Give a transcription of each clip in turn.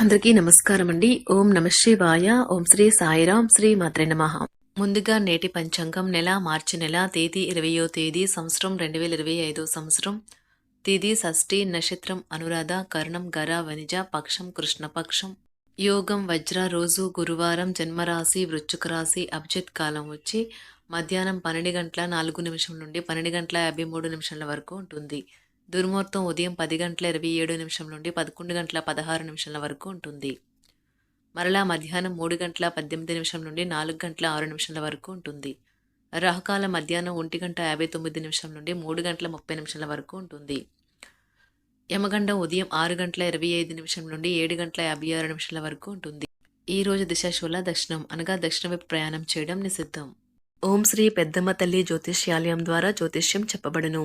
అందరికీ నమస్కారం అండి ఓం నమ శివాయ. ఓం శ్రీ సాయిరాం శ్రీ మాత్రే నమ. ముందుగా నేటి పంచాంగం నెల మార్చి నెల తేదీ ఇరవయో తేదీ సంవత్సరం రెండు వేల ఇరవై ఐదో సంవత్సరం. తేదీ షష్ఠి నక్షత్రం అనురాధ కర్ణం గర వనిజ పక్షం కృష్ణపక్షం యోగం వజ్ర రోజు గురువారం జన్మరాశి వృచ్చుక రాశి అభిజిత్ కాలం వచ్చి మధ్యాహ్నం పన్నెండు గంటల నాలుగు నిమిషం నుండి పన్నెండు గంటల యాభై మూడు నిమిషాల వరకు ఉంటుంది. దుర్ముహూర్తం ఉదయం పది గంటల ఇరవై ఏడు నిమిషం నుండి పదకొండు గంటల పదహారు నిమిషాల వరకు ఉంటుంది. మరలా మధ్యాహ్నం మూడు గంటల పద్దెనిమిది నిమిషం నుండి నాలుగు గంటల ఆరు నిమిషాల వరకు ఉంటుంది. రాహుకాల మధ్యాహ్నం ఒంటి గంట యాభై తొమ్మిది నిమిషం నుండి మూడు గంటల ముప్పై నిమిషాల వరకు ఉంటుంది. యమగండం ఉదయం ఆరు గంటల ఇరవై ఐదు నిమిషం నుండి ఏడు గంటల యాభై ఆరు నిమిషాల వరకు ఉంటుంది. ఈ రోజు దిశాశూల దక్షిణం అనగా దక్షిణ వైపు ప్రయాణం చేయడం నిషిద్ధం. ఓం శ్రీ పెద్దమ్మ తల్లి జ్యోతిష్యాలయం ద్వారా జ్యోతిష్యం చెప్పబడును.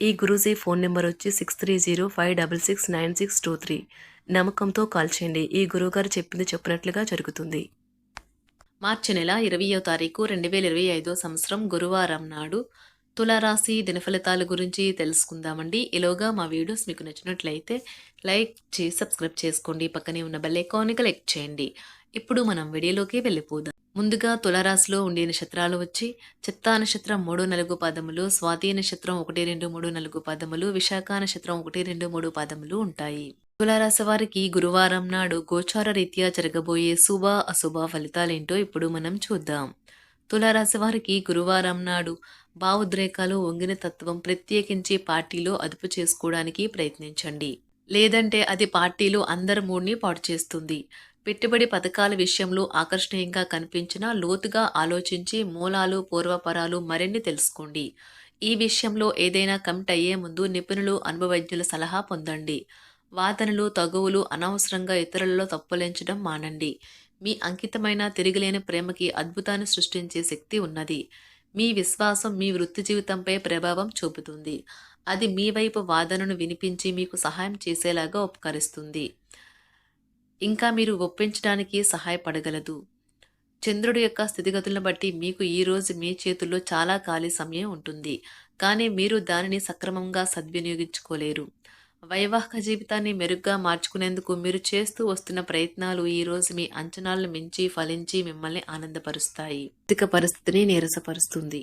ఈ గురూజీ ఫోన్ నెంబర్ వచ్చి six three zero five double six nine six two three. నమ్మకంతో కాల్ చేయండి. ఈ గురువుగారు చెప్పింది చెప్పినట్లుగా జరుగుతుంది. మార్చి నెల ఇరవయో తారీఖు రెండు వేల ఇరవై ఐదో సంవత్సరం గురువారం నాడు తులారాశి దినఫలితాల గురించి తెలుసుకుందామండి. ఇలోగా మా వీడియోస్ మీకు నచ్చినట్లయితే లైక్ చేసి సబ్స్క్రైబ్ చేసుకోండి. పక్కనే ఉన్న బెల్ ఐకాన్ని క్లిక్ చేయండి. ఇప్పుడు మనం వీడియోలోకి వెళ్ళిపోదాం. ముందుగా తులారాశిలో ఉండే నక్షత్రాలు వచ్చి చిత్తా నక్షత్రం మూడు నలుగు పాదములు స్వాతి నక్షత్రం ఒకటి రెండు మూడు నలుగు పాదములు విశాఖ నక్షత్రం ఒకటి రెండు మూడు పాదములు ఉంటాయి. తులారాశి వారికి గురువారం నాడు గోచార రీత్యా జరగబోయే శుభ అశుభ ఫలితాలేంటో ఇప్పుడు మనం చూద్దాం. తులారాశి వారికి గురువారం నాడు భావోద్రేకాలు వంగిన తత్వం ప్రత్యేకించి పార్టీలో అదుపు చేసుకోవడానికి ప్రయత్నించండి. లేదంటే అది పార్టీలో అందరి మూడ్ని పాడు చేస్తుంది. పెట్టుబడి పథకాల విషయంలో ఆకర్షణీయంగా కనిపించినా లోతుగా ఆలోచించి మూలాలు పూర్వపరాలు మరిన్ని తెలుసుకోండి. ఈ విషయంలో ఏదైనా కమిట్ అయ్యే ముందు నిపుణులు అనుభవజ్ఞుల సలహా పొందండి. వాదనలు తగువులు అనవసరంగా ఇతరులలో తప్పులించడం మానండి. మీ అంకితమైన తిరిగిలేని ప్రేమకి అద్భుతాన్ని సృష్టించే శక్తి ఉన్నది. మీ విశ్వాసం మీ వృత్తి జీవితంపై ప్రభావం చూపుతుంది. అది మీ వైపు వాదనను వినిపించి మీకు సహాయం చేసేలాగా ఉపకరిస్తుంది. ఇంకా మీరు ఒప్పించడానికి సహాయపడగలదు. చంద్రుడి యొక్క స్థితిగతులను బట్టి మీకు ఈ రోజు మీ చేతుల్లో చాలా ఖాళీ సమయం ఉంటుంది. కానీ మీరు దానిని సక్రమంగా సద్వినియోగించుకోలేరు. వైవాహిక జీవితాన్ని మెరుగ్గా మార్చుకునేందుకు మీరు చేస్తూ వస్తున్న ప్రయత్నాలు ఈ రోజు మీ అంచనాలను మించి ఫలించి మిమ్మల్ని ఆనందపరుస్తాయి. ఆర్థిక పరిస్థితిని నీరసపరుస్తుంది.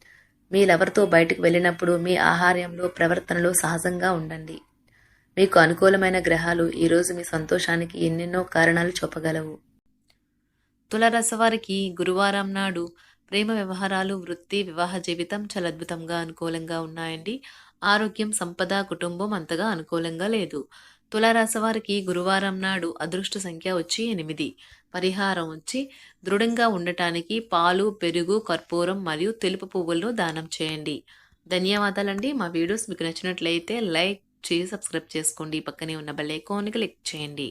మీ లవర్తో బయటకు వెళ్ళినప్పుడు మీ ఆహార్యంలో ప్రవర్తనలో సహజంగా ఉండండి. మీకు అనుకూలమైన గ్రహాలు ఈరోజు మీ సంతోషానికి ఎన్నెన్నో కారణాలు చెప్పగలవు తులరసవారికి గురువారం నాడు ప్రేమ వ్యవహారాలు వృత్తి వివాహ జీవితం చాలా అద్భుతంగా అనుకూలంగా ఉన్నాయండి. ఆరోగ్యం సంపద కుటుంబం అంతగా అనుకూలంగా లేదు. తులారాశివారికి గురువారం నాడు అదృష్ట సంఖ్య వచ్చి ఎనిమిది. పరిహారం వచ్చి దృఢంగా ఉండటానికి పాలు పెరుగు కర్పూరం మరియు తెలుపు పువ్వులను దానం చేయండి. ధన్యవాదాలండి. మా వీడియోస్ మీకు నచ్చినట్లయితే లైక్ చేసి సబ్స్క్రైబ్ చేసుకోండి. పక్కనే ఉన్న బెల్ ఐకాన్ని క్లిక్ చేయండి.